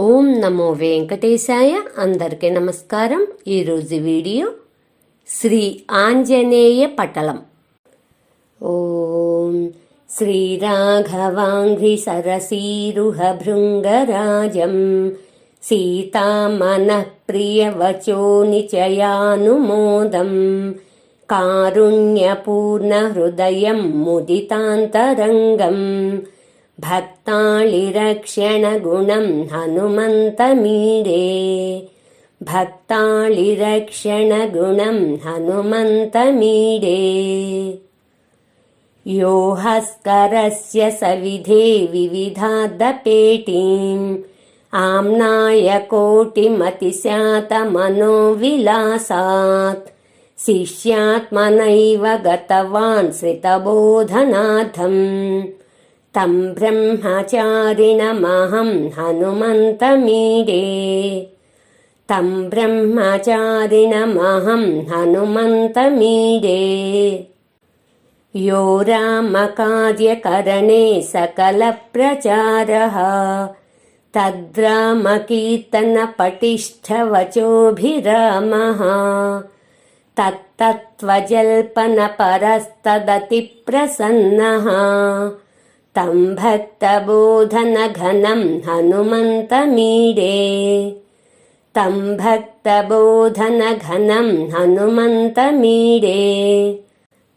ఓం నమో వెంకటేశాయ. అందరికీ నమస్కారం. ఈరోజు వీడియో శ్రీ ఆంజనేయ పటలం. ఓం శ్రీరాఘవాంఘ్రి సరసీరుహ భృంగరాజం సీతామన ప్రియవచో నిచయానుమోదం కారుణ్యపూర్ణ హృదయం ముదితాంతరంగం. भक्ताळिरक्षणगुणं हनुमन्तमीडे यो हस्करस्य सविधे विविधादपेटीम् आम्नाय कोटिमतिस्यातमनोविलासात् शिष्यात्मनैव गतवान् श्रितबोधनाथम् तं ब्रह्मचारिणमहं हनुमन्तमीडे। यो रामकार्यकरणे सकलप्रचारः तद्रामकीर्तनपटिष्ठवचोभिरामः। तत्तत्त्वजल्पनपरस्तदतिप्रसन्नः तं भक्तबोधनघनं हनुमन्तमीडे। तं भक्तबोधनघनं हनुमन्तमीडे।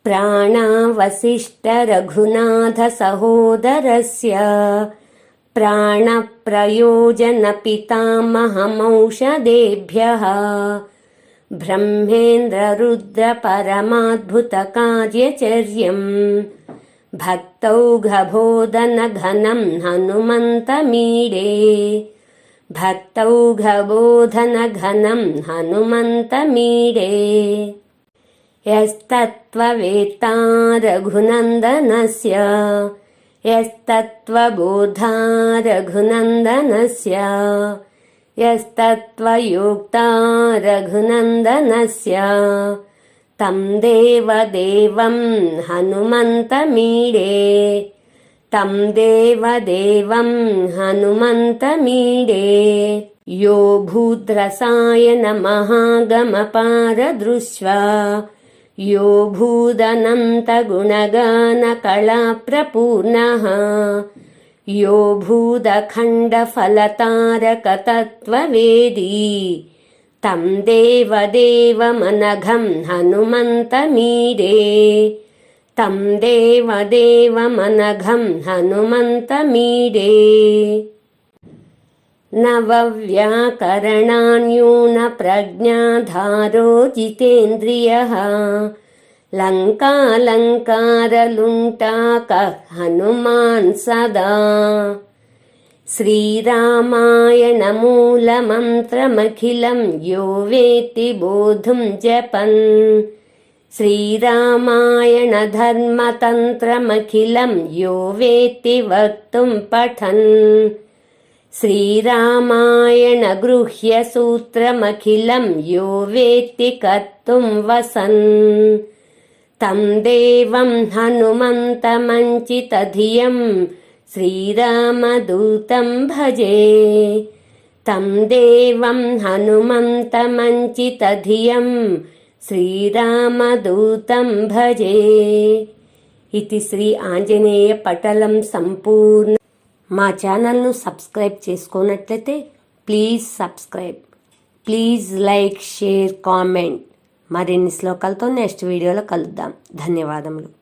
प्राणावसिष्ठरघुनाथसहोदरस्य प्राणप्रयोजनपितामहमौषधेभ्यः। ब्रह्मेन्द्ररुद्रपरमाद्भुतकार्यचर्यम् भक्तौघबोधनघनं हनुमन्तमीडे भक्तौघबोधनघनं हनुमन्तमीडे। यस्तत्त्ववेत्ता रघुनन्दनस्य यस्तत्त्वबोधा रघुनन्दनस्य यस्तत्त्वयोक्ता रघुनन्दनस्य तं देवदेवं हनुमन्तमीडे। तं देवदेवं हनुमन्तमीडे। यो भूद्रसायनमहागमपारदृश्वा यो भूदनन्तगुणगानकलाप्रपूर्णः। यो भूदखण्डफलतारकतत्त्ववेदी तं देवदेवमनघं हनुमन्तमीडे तं देवदेवमनघं हनुमन्तमीडे नवव्याकरणान्यूनप्रज्ञाधारो जितेन्द्रियः लङ्कालङ्कारलुण्टाकः हनुमान् सदा श्रीरामायणमूलमन्त्रमखिलं यो वेत्ति बोधुं जपन् श्रीरामायणधर्मतन्त्रमखिलं यो वेत्ति वक्तुं पठन् श्रीरामायणगृह्यसूत्रमखिलं यो वेत्ति कर्तुं वसन् तं देवं हनुमन्तमञ्चितधियं श्रीरामदूतं भजे तं देवं हनुमन्तमञ्चितधियं श्रीरामदूतं भजे इति श्री आञ्जनेयपटलं सम्पूर्ण మా ఛానల్ను subscribe చేసుకోనట్లయితే please subscribe please like share comment మరిన్ని శ్లోకాలతో నెక్స్ట్ వీడియోలో కలుద్దాం ధన్యవాదములు